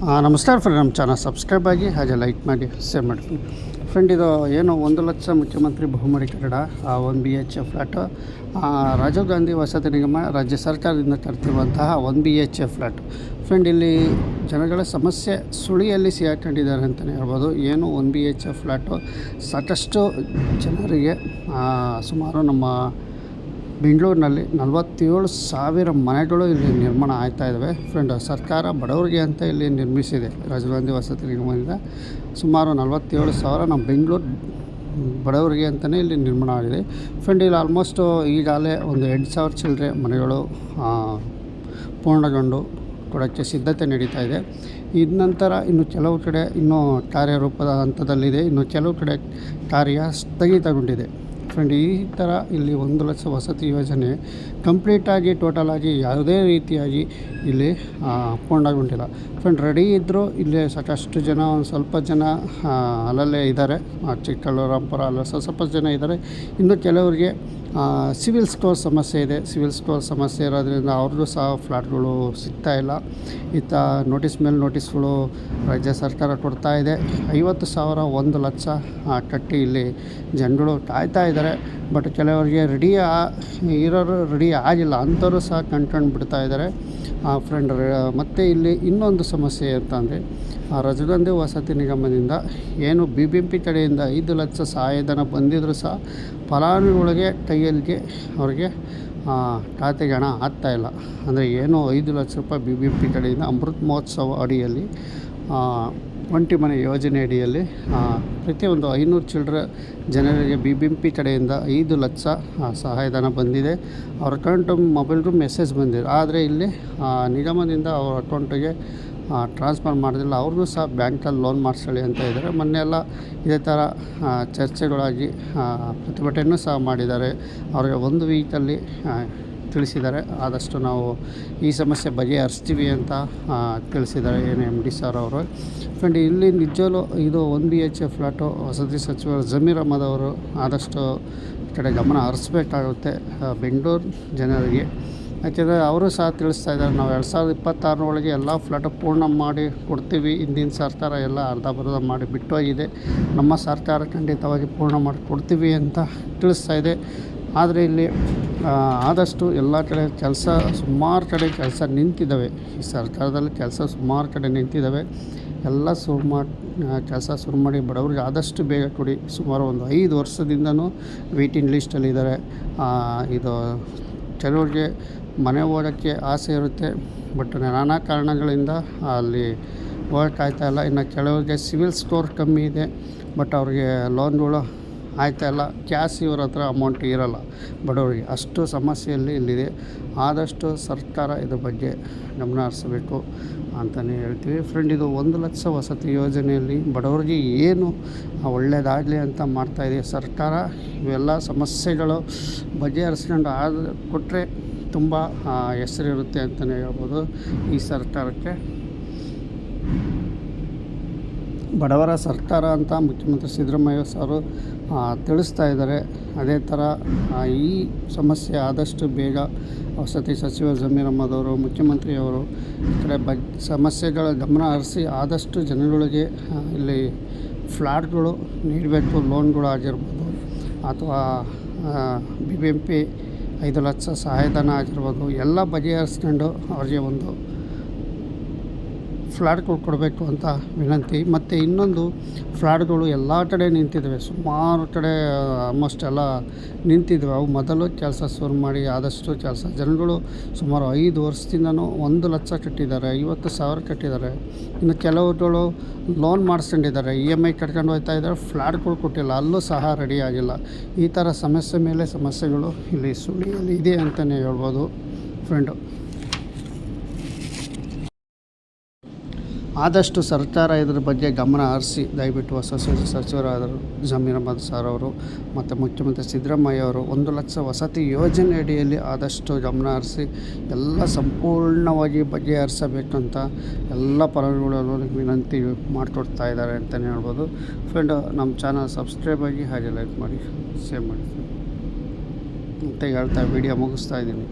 ನಮಸ್ಕಾರ ಫ್ರೆಂಡ್ ನಮ್ಮ channel subscribe ಆಗಿ ಹಾಗೆ ಲೈಕ್ ಮಾಡಿ ಶೇರ್ ಮಾಡಿ ಫ್ರೆಂಡ್ ಇದು ಏನು ಒಂದು ಲಕ್ಷ ಮುಖ್ಯಮಂತ್ರಿ ಬಹುಮಡಿ ಕಟ್ಟಡ one B H flat Rajiv Gandhi ವಸತಿ ನಿಗಮ ರಾಜ್ಯ ಸರ್ಕಾರದಿಂದ ತರ್ತಿರುವಂತಹ one B H flat friend ಇಲ್ಲಿ ಜನಗಳ ಸಮಸ್ಯೆ ಸುಳಿಯಲ್ಲಿ ಸಿಗಾಕೊಂಡಿದ್ದಾರೆ ಅಂತಲೇ ಹೇಳ್ಬೋದು. ಏನು ಒನ್ ಬಿ ಎಚ್ ಫ್ಲ್ಯಾಟು ಸಾಕಷ್ಟು ಜನರಿಗೆ ಸುಮಾರು ನಮ್ಮ ಬೆಂಗಳೂರಿನಲ್ಲಿ ನಲವತ್ತೇಳು ಸಾವಿರ ಮನೆಗಳು ಇಲ್ಲಿ ನಿರ್ಮಾಣ ಆಗ್ತಾ ಇದ್ದಾವೆ. ಫ್ರೆಂಡ್ ಸರ್ಕಾರ ಬಡವರಿಗೆ ಅಂತ ಇಲ್ಲಿ ನಿರ್ಮಿಸಿದೆ. ರಾಜೀವ್ ಗಾಂಧಿ ವಸತಿ ನಿಗಮದಿಂದ ಸುಮಾರು ನಲವತ್ತೇಳು ಸಾವಿರ ನಮ್ಮ ಬೆಂಗಳೂರು ಬಡವರಿಗೆ ಅಂತಲೇ ಇಲ್ಲಿ ನಿರ್ಮಾಣ ಆಗಿದೆ. ಫ್ರೆಂಡ್ ಇಲ್ಲಿ ಆಲ್ಮೋಸ್ಟು ಈಗಾಗಲೇ ಒಂದು ಎಂಟು ಸಾವಿರ ಚಿಲ್ಲರೆ ಮನೆಗಳು ಪೂರ್ಣಗೊಂಡು ಕೊಡೋಕ್ಕೆ ಸಿದ್ಧತೆ ನಡೀತಾ ಇದೆ. ಇದ ನಂತರ ಇನ್ನು ಕೆಲವು ಕಡೆ ಇನ್ನೂ ಕಾರ್ಯರೂಪದ ಹಂತದಲ್ಲಿದೆ. ಇನ್ನು ಕೆಲವು ಕಡೆ ಕಾರ್ಯ ಸ್ಥಗಿತಗೊಂಡಿದೆ. ಫ್ರೆಂಡ್ ಈ ಥರ ಇಲ್ಲಿ ಒಂದು ಲಕ್ಷ ವಸತಿ ಯೋಜನೆ ಕಂಪ್ಲೀಟಾಗಿ ಟೋಟಲಾಗಿ ಯಾವುದೇ ರೀತಿಯಾಗಿ ಇಲ್ಲಿ ಪೂರ್ಣಗೊಂಡಿಲ್ಲ ಫ್ರೆಂಡ್ ರೆಡಿ ಇದ್ದರೂ ಇಲ್ಲಿ ಸಾಕಷ್ಟು ಜನ ಒಂದು ಸ್ವಲ್ಪ ಜನ ಅಲ್ಲಲ್ಲೇ ಇದ್ದಾರೆ ಆ, ಚಿಕ್ಕಬಳ್ಳಾಪುರ ಅಲ್ಲ ಸ್ವಲ್ಪ ಜನ ಇದ್ದಾರೆ ಇನ್ನು ಕೆಲವರಿಗೆ ಸಿವಿಲ್ ಸ್ಟೋರ್ ಸಮಸ್ಯೆ ಇದೆ. ಸಿವಿಲ್ ಸ್ಟೋರ್ ಸಮಸ್ಯೆ ಇರೋದ್ರಿಂದ ಅವ್ರಿಗೂ ಸಹ ಫ್ಲ್ಯಾಟ್ಗಳು ಸಿಗ್ತಾ ಇಲ್ಲ. ಇತ್ತ ನೋಟಿಸ್ ಮೇಲೆ ನೋಟಿಸ್ಗಳು ರಾಜ್ಯ ಸರ್ಕಾರ ಕೊಡ್ತಾ ಇದೆ. ಐವತ್ತು ಸಾವಿರ ಒಂದು ಲಕ್ಷ ಕಟ್ಟಿ ಇಲ್ಲಿ ಜನಗಳು ಕಾಯ್ತಾ ಇದ್ದಾರೆ. ಬಟ್ ಕೆಲವರಿಗೆ ರೆಡಿ ಆ, ಇರೋರು ರೆಡಿ ಆಗಿಲ್ಲ. ಅಂಥವ್ರು ಸಹ ಕಂಡ್ಕೊಂಡು ಬಿಡ್ತಾ ಇದ್ದಾರೆ. ಫ್ರೆಂಡ್ ಮತ್ತು ಇಲ್ಲಿ ಇನ್ನೊಂದು ಸಮಸ್ಯೆ ಅಂತ ಅಂದರೆ ರಜಗಂಧಿ ವಸತಿ ನಿಗಮದಿಂದ ಏನು ಬಿ ಬಿ ಪಿ ಕಡೆಯಿಂದ ಐದು ಲಕ್ಷ ಸಹಾಯಧನ ಬಂದಿದ್ದರೂ ಸಹ ಫಲಾನುಭವಿಗಳಿಗೆ ಕೈಯಲ್ಲಿಗೆ ಅವ್ರಿಗೆ ಖಾತೆಗೆ ಹಣ ಆಗ್ತಾ ಇಲ್ಲ. ಅಂದರೆ ಏನು ಐದು ಲಕ್ಷ ರೂಪಾಯಿ ಬಿ ಬಿ ಕಡೆಯಿಂದ ಅಮೃತ್ ಮಹೋತ್ಸವ ಅಡಿಯಲ್ಲಿ ಒಂಟಿ ಮನೆ ಯೋಜನೆ ಅಡಿಯಲ್ಲಿ ಪ್ರತಿಯೊಂದು ಐನೂರು ಚಿಲ್ಡ್ರ ಜನರಿಗೆ ಬಿ ಬಿ ಪಿ ಕಡೆಯಿಂದ ಐದು ಲಕ್ಷ ಸಹಾಯಧನ ಬಂದಿದೆ. ಅವ್ರ ಅಕೌಂಟು ಮೊಬೈಲ್ಗೂ ಮೆಸೇಜ್ ಬಂದಿದೆ. ಆದರೆ ಇಲ್ಲಿ ನಿಗಮದಿಂದ ಅವ್ರ ಅಕೌಂಟಿಗೆ ಟ್ರಾನ್ಸ್ಫರ್ ಮಾಡೋದಿಲ್ಲ. ಅವ್ರಿಗೂ ಸಹ ಬ್ಯಾಂಕಲ್ಲಿ ಲೋನ್ ಮಾಡಿಸ್ಕೊಳ್ಳಿ ಅಂತ ಇದ್ದಾರೆ. ಮೊನ್ನೆಲ್ಲ ಇದೇ ಥರ ಚರ್ಚೆಗಳಾಗಿ ಪ್ರತಿಭಟನೆ ಸಹ ಮಾಡಿದ್ದಾರೆ. ಅವರಿಗೆ ಒಂದು ವೀಕಲ್ಲಿ ತಿಳಿಸಿದ್ದಾರೆ. ಆದಷ್ಟು ನಾವು ಈ ಸಮಸ್ಯೆ ಬಗೆಹರಿಸ್ತೀವಿ ಅಂತ ತಿಳಿಸಿದ್ದಾರೆ ಏನು ಎಂ ಡಿ ಸರ್ ಅವರು. ಫ್ರೆಂಡ್ ಇಲ್ಲಿ ನಿಜವಲ್ಲೂ ಇದು one B H A flat ವಸತಿ ಸಚಿವರು ಜಮೀರ್ ಅಹಮದ್ ಅವರು ಆದಷ್ಟು ಕಡೆ ಗಮನ ಹರಿಸ್ಬೇಕಾಗುತ್ತೆ. ಬೆಂಗಳೂರು ಜನರಿಗೆ. ಯಾಕೆಂದರೆ ಅವರು ಸಹ ತಿಳಿಸ್ತಾ ಇದ್ದಾರೆ, ನಾವು ಎರಡು ಸಾವಿರದ ಇಪ್ಪತ್ತಾರರೊಳಗೆ ಎಲ್ಲ ಫ್ಲ್ಯಾಟು ಪೂರ್ಣ ಮಾಡಿ ಕೊಡ್ತೀವಿ, ಹಿಂದಿನ ಸರ್ಕಾರ ಎಲ್ಲ ಅರ್ಧ ಬರ್ಧ ಮಾಡಿ ಬಿಟ್ಟೋಗಿದೆ ನಮ್ಮ ಸರ್ಕಾರ ಖಂಡಿತವಾಗಿ ಪೂರ್ಣ ಮಾಡಿ ಕೊಡ್ತೀವಿ ಅಂತ ತಿಳಿಸ್ತಾ ಇದೆ. ಆದರೆ ಇಲ್ಲಿ ಆದಷ್ಟು ಎಲ್ಲ ಕಡೆ ಕೆಲಸ ಸುಮಾರು ಕಡೆ ಕೆಲಸ ನಿಂತಿದ್ದಾವೆ. ಈ ಸರ್ಕಾರದಲ್ಲಿ ಕೆಲಸ ಸುಮಾರು ಕಡೆ ನಿಂತಿದ್ದಾವೆ. ಎಲ್ಲ ಶುರು ಮಾಡಿ ಕೆಲಸ ಶುರು ಮಾಡಿ ಬಡವ್ರಿಗೆ ಆದಷ್ಟು ಬೇಗ ಕೊಡಿ. ಸುಮಾರು ಒಂದು ಐದು ವರ್ಷದಿಂದನೂ ವೆಯ್ಟಿಂಗ್ ಲಿಸ್ಟಲ್ಲಿದ್ದಾರೆ ಇದು, ಕೆಲವ್ರಿಗೆ ಮನೆ ಓದೋಕ್ಕೆ ಆಸೆ ಇರುತ್ತೆ, ಬಟ್ ನಾನಾ ಕಾರಣಗಳಿಂದ ಅಲ್ಲಿ ಓದೋಕ್ಕಾಗ್ತಾಯಿಲ್ಲ ಇನ್ನು ಕೆಲವರಿಗೆ ಸಿವಿಲ್ ಸ್ಕೋರ್ ಕಮ್ಮಿ ಇದೆ, ಬಟ್ ಅವ್ರಿಗೆ ಲೋನ್ಗಳು ಆಯ್ತಾ ಇಲ್ಲ. ಕ್ಯಾಶ್ ಇವ್ರ ಹತ್ರ ಅಮೌಂಟ್ ಇರೋಲ್ಲ ಬಡವರಿಗೆ ಅಷ್ಟು ಸಮಸ್ಯೆಯಲ್ಲಿ ಇಲ್ಲಿದೆ. ಆದಷ್ಟು ಸರ್ಕಾರ ಇದ್ರ ಬಗ್ಗೆ ಗಮನ ಹರಿಸಬೇಕು ಅಂತಲೇ ಹೇಳ್ತೀವಿ. ಫ್ರೆಂಡ್ ಇದು ಒಂದು ಲಕ್ಷ ವಸತಿ ಯೋಜನೆಯಲ್ಲಿ ಬಡವರಿಗೆ ಏನು ಒಳ್ಳೆಯದಾಗಲಿ ಅಂತ ಮಾಡ್ತಾಯಿದೆ ಸರ್ಕಾರ. ಇವೆಲ್ಲ ಸಮಸ್ಯೆಗಳು ಬಗೆಹರಿಸ್ಕೊಂಡು ಆದ ಕೊಟ್ಟರೆ ತುಂಬ ಹೆಸರಿರುತ್ತೆ ಅಂತಲೇ ಹೇಳ್ಬೋದು ಈ ಸರ್ಕಾರಕ್ಕೆ. ಬಡವರ ಸರ್ಕಾರ ಅಂತ ಮುಖ್ಯಮಂತ್ರಿ ಸಿದ್ದರಾಮಯ್ಯ ಸಾರು ತಿಳಿಸ್ತಾ ಇದ್ದಾರೆ. ಅದೇ ಥರ ಈ ಸಮಸ್ಯೆ ಆದಷ್ಟು ಬೇಗ ವಸತಿ ಸಚಿವ ಜಮೀರ್ ಅಹಮದ್ ಅವರು ಮುಖ್ಯಮಂತ್ರಿಯವರು ಈ ಕಡೆ ಬಗ್, ಸಮಸ್ಯೆಗಳ ಗಮನ ಹರಿಸಿ ಆದಷ್ಟು ಜನಗಳಿಗೆ ಇಲ್ಲಿ ಫ್ಲ್ಯಾಟ್ಗಳು ನೀಡಬೇಕು, ಲೋನ್ಗಳು ಆಗಿರ್ಬೋದು ಅಥವಾ ಬಿ ಬಿ ಎಂ ಪಿ ಐದು ಲಕ್ಷ ಸಹಾಯಧನ ಆಗಿರ್ಬೋದು ಎಲ್ಲ ಬಗೆಹರಿಸ್ಕೊಂಡು ಅವ್ರಿಗೆ ಒಂದು ಫ್ಲ್ಯಾಟ್ಗಳು ಕೊಡಬೇಕು ಅಂತ ವಿನಂತಿ. ಮತ್ತು ಇನ್ನೊಂದು ಫ್ಲ್ಯಾಟ್ಗಳು ಎಲ್ಲ ಕಡೆ ನಿಂತಿದ್ದಾವೆ. ಸುಮಾರು ಕಡೆ ಆಲ್ಮೋಸ್ಟ್ ಎಲ್ಲ ನಿಂತಿದ್ದಾವೆ. ಅವು ಮೊದಲು ಕೆಲಸ ಶುರು ಮಾಡಿ ಆದಷ್ಟು ಕೆಲಸ. ಜನಗಳು ಸುಮಾರು ಐದು ವರ್ಷದಿಂದನೂ ಒಂದು ಲಕ್ಷ ಕಟ್ಟಿದ್ದಾರೆ, ಐವತ್ತು ಸಾವಿರ ಕಟ್ಟಿದ್ದಾರೆ. ಇನ್ನು ಕೆಲವುಗಳು ಲೋನ್ ಮಾಡಿಸ್ಕೊಂಡಿದ್ದಾರೆ. ಇ ಎಂ ಐ ಕಟ್ಕೊಂಡು ಹೋಗ್ತಾ ಇದ್ದಾರೆ. ಫ್ಲ್ಯಾಟ್ಗಳು ಕೊಟ್ಟಿಲ್ಲ. ಅಲ್ಲೂ ಸಹ ರೆಡಿ ಆಗಿಲ್ಲ. ಈ ಥರ ಸಮಸ್ಯೆ ಮೇಲೆ ಸಮಸ್ಯೆಗಳು ಇಲ್ಲಿ ಸುಳಿಯಲ್ಲಿ ಇದೆ ಅಂತಲೇ ಹೇಳ್ಬೋದು. ಫ್ರೆಂಡು ಆದಷ್ಟು ಸರ್ಕಾರ ಇದ್ರ ಬಗ್ಗೆ ಗಮನ ಹರಿಸಿ, ದಯವಿಟ್ಟು ಹೊಸ ಸಚಿವರಾದರು ಸಚಿವರಾದ ಜಮೀರ್ ಅಹಮದ್ ಸರ್ ಅವರು ಮತ್ತು ಮುಖ್ಯಮಂತ್ರಿ ಸಿದ್ದರಾಮಯ್ಯ ಅವರು ಒಂದು ಲಕ್ಷ ವಸತಿ ಯೋಜನೆ ಅಡಿಯಲ್ಲಿ ಆದಷ್ಟು ಗಮನ ಹರಿಸಿ, ಎಲ್ಲ ಸಂಪೂರ್ಣವಾಗಿ ಬಗೆಹರಿಸಬೇಕಂತ ಎಲ್ಲ ಫಲಾನುಭವಿಗಳು ವಿನಂತಿ ಮಾಡಿಕೊಡ್ತಾ ಇದ್ದಾರೆ ಅಂತಲೇ ಹೇಳ್ಬೋದು. ಫ್ರೆಂಡ್ ನಮ್ಮ ಚಾನಲ್ ಸಬ್ಸ್ಕ್ರೈಬ್ ಆಗಿ ಹಾಗೆ ಲೈಕ್ ಮಾಡಿ ಶೇರ್ ಮಾಡಿ. ಅಂತ ಹೇಳ್ತಾ ವಿಡಿಯೋ ಮುಗಿಸ್ತಾ ಇದ್ದೀನಿ.